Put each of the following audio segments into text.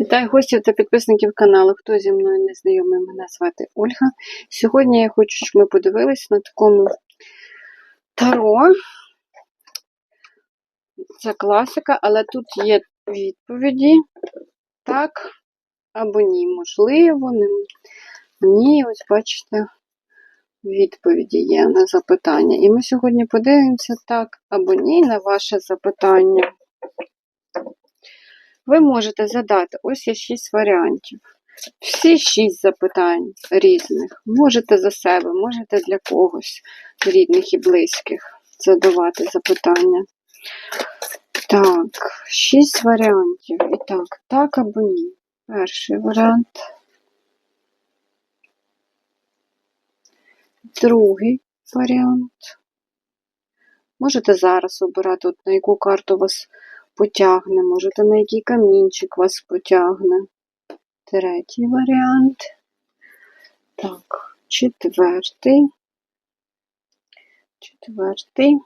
Вітаю гостів та підписників каналу. Хто зі мною не знайомий, мене звати Ольга. Сьогодні я хочу, щоб ми подивилися на такому таро. Це класика, але тут є відповіді так або ні. Можливо, ні. Ось бачите, відповіді є на запитання. І ми сьогодні подивимося так або ні на ваше запитання. Ви можете задати, ось є шість варіантів. Всі шість запитань різних. Можете за себе, можете для когось, рідних і близьких, задавати запитання. Так, шість варіантів. І так, так або ні. Перший варіант. Другий варіант. Можете зараз обирати, от на яку карту у вас потягне, можете на який камінчик вас потягне. Третій варіант. Так, четвертий. Четвертий.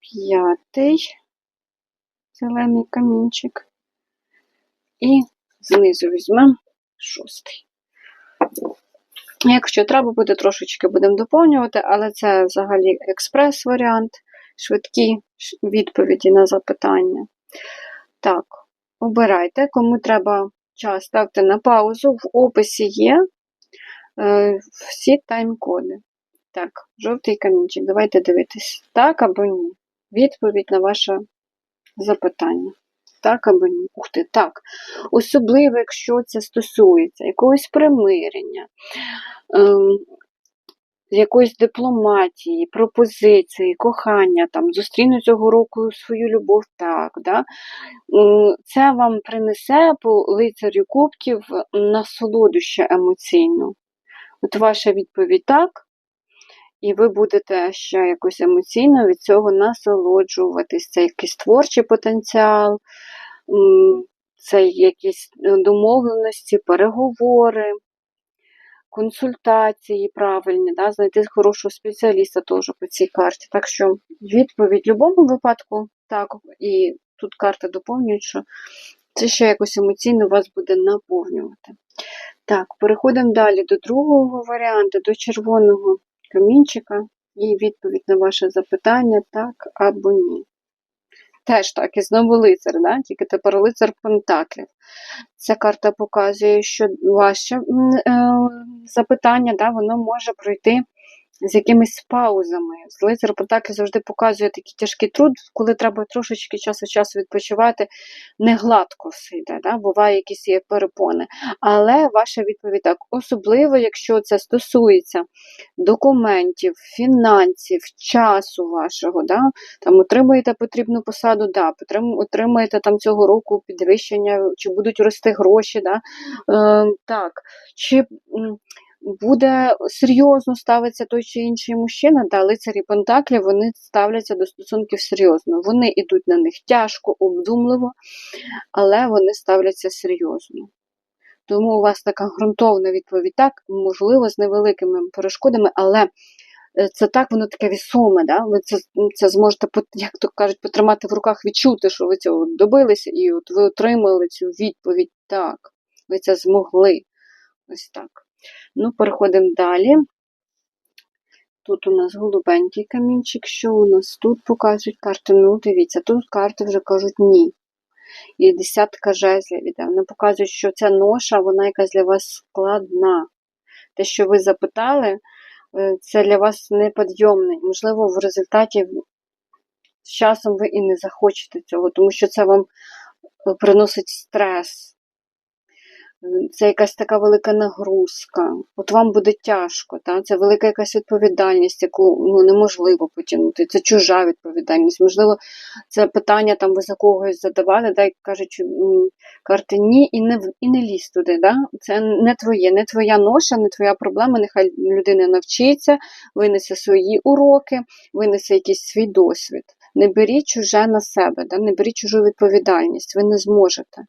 П'ятий. Зелений камінчик. І знизу візьмемо шостий. Якщо треба буде, трошечки будемо доповнювати, але це взагалі експрес-варіант швидкі відповіді на запитання. Так, обирайте, кому треба час, ставте на паузу. В описі є е, всі тайм-коди. Так, жовтий камінчик. Давайте дивитись, так або ні. Відповідь на ваше запитання. Так або ні. Ух ти, так. Особливо, якщо це стосується якогось примирення. Ем, якоїсь дипломатії, пропозиції, кохання, там, зустріну цього року свою любов так. Да? Це вам принесе по лицарю кубків насолоду ще емоційну. От ваша відповідь так, і ви будете ще якось емоційно від цього насолоджуватись. Це якийсь творчий потенціал, це якісь домовленості, переговори консультації правильні, да, знайти хорошого спеціаліста теж по цій карті. Так що відповідь в будь-якому випадку, так, і тут карти доповнюють, що це ще якось емоційно вас буде наповнювати. Так, переходимо далі до другого варіанту, до червоного камінчика. І відповідь на ваше запитання так або ні. Теж так, і знову лицар, да? тільки тепер лицар Пентаклів. Ця карта показує, що ваше е, запитання да, воно може пройти з якимись паузами. Лицар Пентаклі завжди показує такий тяжкий труд, коли треба трошечки час від часу відпочивати, не гладко все йде, да? буває якісь є перепони. Але ваша відповідь так, особливо, якщо це стосується документів, фінансів, часу вашого, да? там отримуєте потрібну посаду, да, отримуєте там цього року підвищення, чи будуть рости гроші. Да? Е, так, чи буде серйозно ставитися той чи інший мужчина, да, лицарі Пентаклі, вони ставляться до стосунків серйозно. Вони йдуть на них тяжко, обдумливо, але вони ставляться серйозно. Тому у вас така ґрунтовна відповідь, так, можливо, з невеликими перешкодами, але е, це так, воно таке вісоме, да? ви це це зможете, як то кажуть, потримати в руках, відчути, що ви цього добилися, і от ви отримали цю відповідь так, ви це змогли. Ось так. Ну, переходимо далі. Тут у нас голубенький камінчик, що у нас тут показують карти. Ну, дивіться, тут карти вже кажуть ні. І десятка жезлів іде. Вони показують, що ця ноша, вона якась для вас складна. Те, що ви запитали, е, це для вас неподйомне. Можливо, в результаті з часом ви і не захочете цього, тому що це вам приносить стрес це якась така велика нагрузка, от вам буде тяжко, та? це велика якась відповідальність, яку ну, неможливо потягнути. Це чужа відповідальність. Можливо, це питання там ви за когось задавали, да, і кажуть, карти ні, і не і не лізь туди. Да? Це не твоє, не твоя ноша, не твоя проблема. Нехай людина навчиться, винесе свої уроки, винесе якийсь свій досвід. Не беріть чуже на себе, да? не беріть чужу відповідальність, ви не зможете.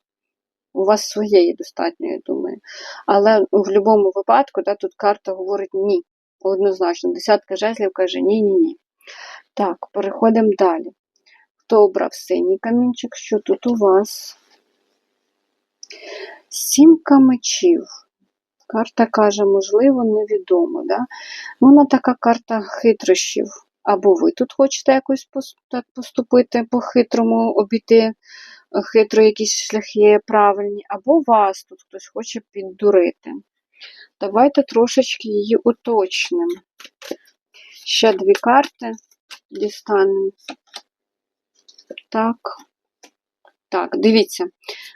У вас своєї достатньо, я думаю. Але в будь-якому випадку да, тут карта говорить ні. Однозначно, десятка жезлів каже ні-ні-ні. Так, переходимо далі. Хто обрав синій камінчик? Що тут у вас? Сімка мечів. Карта каже, можливо, невідомо. Да? Ну, Вона така карта хитрощів. Або ви тут хочете якось поступити по-хитрому, обійти хитро якісь шляхи правильні, або вас тут хтось хоче піддурити. Давайте трошечки її уточнимо. Ще дві карти дістанемо. Так. Так, дивіться.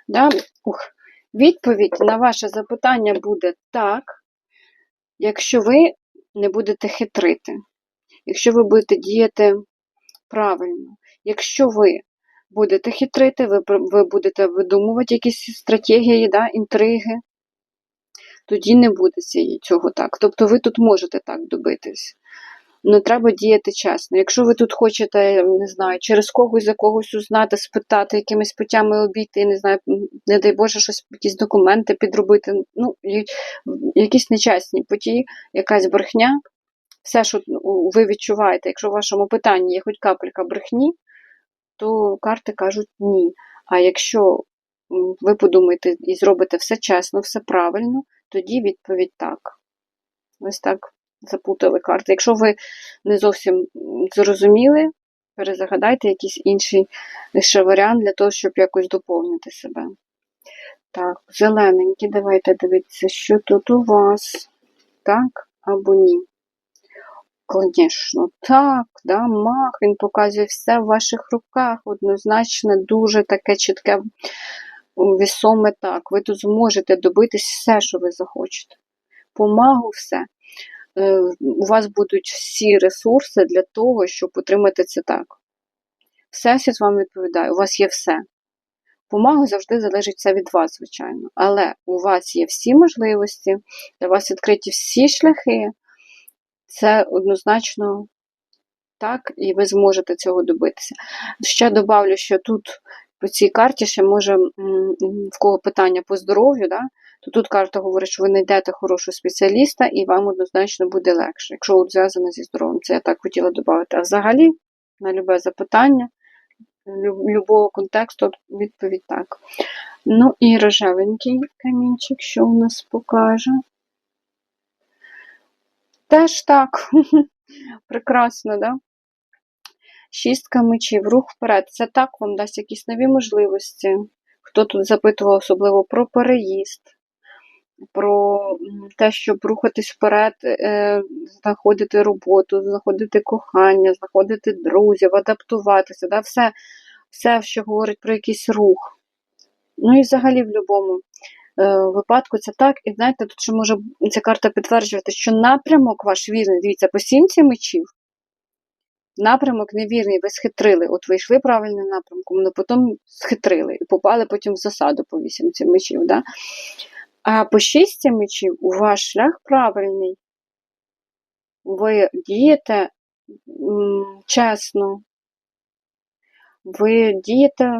Да? Ух. Відповідь на ваше запитання буде так, якщо ви не будете хитрити, якщо ви будете діяти правильно, якщо ви будете хитрити, ви, ви будете видумувати якісь стратегії, да, інтриги, тоді не буде цього так. Тобто ви тут можете так добитись. Ну, треба діяти чесно. Якщо ви тут хочете, не знаю, через когось за когось узнати, спитати, якимись путями обійти, не знаю, не дай Боже, щось, якісь документи підробити, ну, якісь нечесні путі, якась брехня, все, що ну, ви відчуваєте, якщо в вашому питанні є хоч капелька брехні, то карти кажуть ні. А якщо ви подумаєте і зробите все чесно, все правильно, тоді відповідь так. Ось так запутали карти. Якщо ви не зовсім зрозуміли, перезагадайте якийсь інший ще варіант для того, щоб якось доповнити себе. Так, зелененькі, давайте дивитися, що тут у вас. Так або ні. Звісно, так, да, мах, він показує все в ваших руках, однозначно, дуже таке чітке, вісоме так. Ви тут зможете добитись все, що ви захочете. Помагу, все. Е, У вас будуть всі ресурси для того, щоб отримати це так. Всесвіт вам відповідає, у вас є все. Помага завжди залежить все від вас, звичайно. Але у вас є всі можливості, для вас відкриті всі шляхи. Це однозначно так, і ви зможете цього добитися. Ще добавлю, що тут по цій карті ще може в кого питання по здоров'ю, да? то тут карта говорить, що ви знайдете хорошого спеціаліста і вам однозначно буде легше, якщо от зв'язано зі здоров'ям. Це я так хотіла додати. А взагалі, на любе запитання, лю- любого контексту відповідь так. Ну і рожевенький камінчик, що у нас покаже. Теж так. Прекрасно, да? Шістка мечів, рух вперед. Це так вам дасть якісь нові можливості. Хто тут запитував особливо про переїзд, про те, щоб рухатись вперед, е, знаходити роботу, знаходити кохання, знаходити друзів, адаптуватися. Да? Все, все, що говорить про якийсь рух. Ну і взагалі в будь-якому випадку це так. І знаєте, тут ще може ця карта підтверджувати, що напрямок ваш вірний, дивіться, по сімці мечів. Напрямок невірний, ви схитрили. От ви йшли правильним напрямком, але потім схитрили і попали потім в засаду по вісімці мечів. Да? А по шістці мечів у ваш шлях правильний. Ви дієте чесно, ви дієте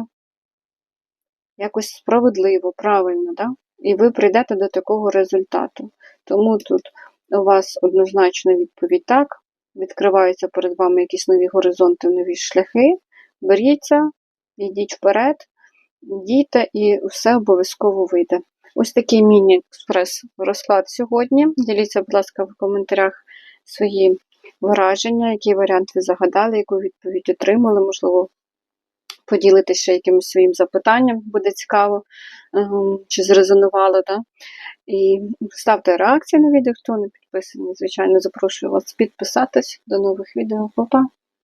якось справедливо, правильно, да? І ви прийдете до такого результату. Тому тут у вас однозначно відповідь так, відкриваються перед вами якісь нові горизонти, нові шляхи. Беріться, йдіть вперед, дійте і все обов'язково вийде. Ось такий міні-експрес-розклад сьогодні. Діліться, будь ласка, в коментарях свої враження, який варіант ви загадали, яку відповідь отримали, можливо, поділитися якимось своїм запитанням, буде цікаво, ем, чи зрезонувало. Да? І ставте реакції на відео, хто не підписаний. Звичайно, запрошую вас підписатись. До нових відео. Па-па!